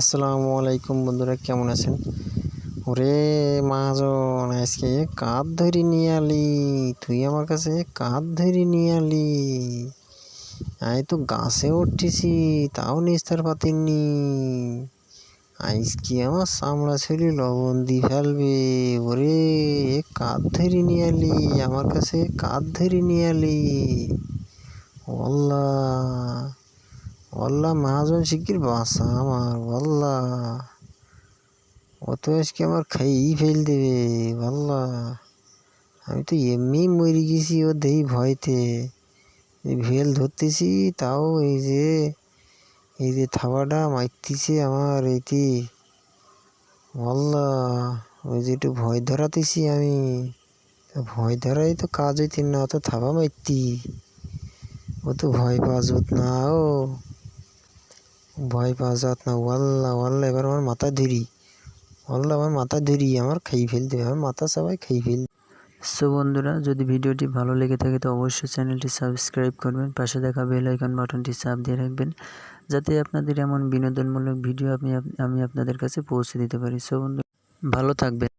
আসসালামু আলাইকুম বন্ধুরা, কেমন আছেন? ওরে মাহাজন, আজকে কাঁধ ধরি নিয়ে আলি তুই আমার কাছে কাঁধ ধরি নিয়ে আলি আমি তো গাছে উঠতেছি তাও নিস্তার পাতিনি। আজকে আমার চামড়া ছেড়ে লবণ দিয়ে ফেলবে। ওরে, কাঁধ ধরি নিয়ে আলি আমার কাছে কাঁধ ধরি নিয়ে আলি ওল্লা মহাজন শিগগির বাসা আমার ওল্লা ও তো আজকে আমার খাইয়েই ফেল দেবে ওল্লা আমি তো এমনি মরে গেছি ও দেই ভয়তে। ভেল ধরতেছি, তাও এই যে এই যে থাবাটা মারতেছে আমার এইটি ওল্লা ওই যে একটু ভয় ধরাতেছি আমি। ভয় ধরাই তো কাজ হইতে না, অত থাবা মারতি। ও তো ভয় পাওয়া না ও। ভয় পাওয়া যাত না ওয়াল্লা ওয়াল্লা, এবার আমার মাথা ধরি। ওয়াল্লা, আমার মাথা ধরি, আমার খাই ফেল দেবে আমার মাথা সবাই খাই ফেল। সো বন্ধুরা, যদি ভিডিওটি ভালো লেগে থাকে, তো অবশ্যই চ্যানেলটি সাবস্ক্রাইব করবেন। পাশে দেখা বেল আইকন বাটনটি চাপ দিয়ে রাখবেন, যাতে আপনাদের এমন বিনোদনমূলক ভিডিও আপনি আমি আপনাদের কাছে পৌঁছে দিতে পারি। সো বন্ধু, ভালো থাকবেন।